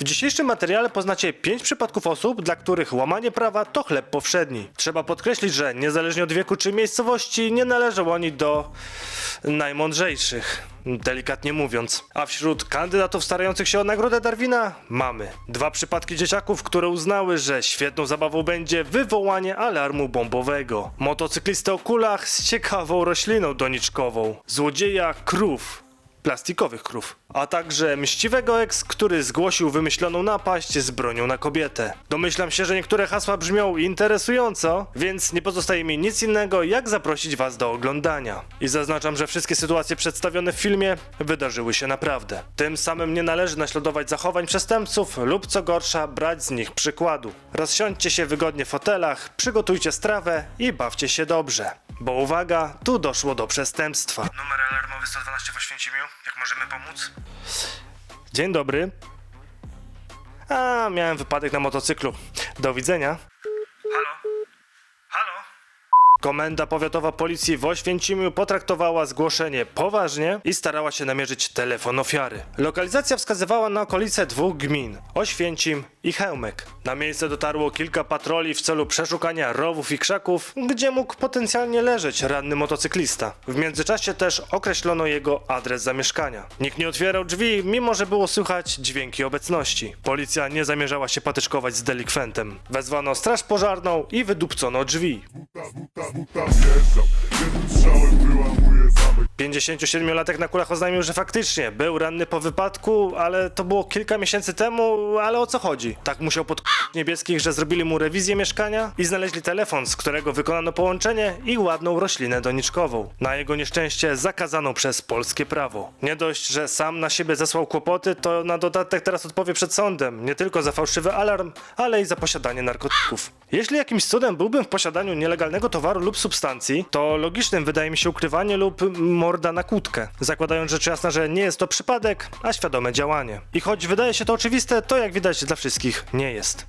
W dzisiejszym materiale poznacie 5 przypadków osób, dla których łamanie prawa to chleb powszedni. Trzeba podkreślić, że niezależnie od wieku czy miejscowości nie należą oni do najmądrzejszych, delikatnie mówiąc. A wśród kandydatów starających się o nagrodę Darwina mamy dwa przypadki dzieciaków, które uznały, że świetną zabawą będzie wywołanie alarmu bombowego. Motocyklistę o kulach z ciekawą rośliną doniczkową. Złodzieja krów plastikowych krów, a także mściwego ex, który zgłosił wymyśloną napaść z bronią na kobietę. Domyślam się, że niektóre hasła brzmią interesująco, więc nie pozostaje mi nic innego, jak zaprosić was do oglądania. I zaznaczam, że wszystkie sytuacje przedstawione w filmie wydarzyły się naprawdę. Tym samym nie należy naśladować zachowań przestępców lub co gorsza, brać z nich przykładu. Rozsiądźcie się wygodnie w fotelach, przygotujcie strawę i bawcie się dobrze. Bo uwaga, tu doszło do przestępstwa. Numer alarmowy 112 w Oświęcimiu. Jak możemy pomóc? Dzień dobry. A, miałem wypadek na motocyklu. Do widzenia. Halo? Halo? Komenda Powiatowa Policji w Oświęcimiu potraktowała zgłoszenie poważnie i starała się namierzyć telefon ofiary. Lokalizacja wskazywała na okolice dwóch gmin Oświęcim i Chełmek. Na miejsce dotarło kilka patroli w celu przeszukania rowów i krzaków, gdzie mógł potencjalnie leżeć ranny motocyklista. W międzyczasie też określono jego adres zamieszkania. Nikt nie otwierał drzwi, mimo że było słychać dźwięki obecności. Policja nie zamierzała się patyczkować z delikwentem. Wezwano straż pożarną i wydupcono drzwi. buta, buta wjeżdżam Jednym strzałem wyłamuję zamek 57-latek na kulach oznajmił, że faktycznie był ranny po wypadku, ale to było kilka miesięcy temu, ale o co chodzi? Tak musiał pod niebieskich, że zrobili mu rewizję mieszkania i znaleźli telefon, z którego wykonano połączenie i ładną roślinę doniczkową. Na jego nieszczęście zakazaną przez polskie prawo. Nie dość, że sam na siebie zesłał kłopoty, to na dodatek teraz odpowie przed sądem, nie tylko za fałszywy alarm, ale i za posiadanie narkotyków. Jeśli jakimś cudem byłbym w posiadaniu nielegalnego towaru lub substancji, to logicznym wydaje mi się ukrywanie lub morda na kłódkę, zakładając rzecz jasna, że nie jest to przypadek, a świadome działanie. I choć wydaje się to oczywiste, to jak widać dla wszystkich nie jest.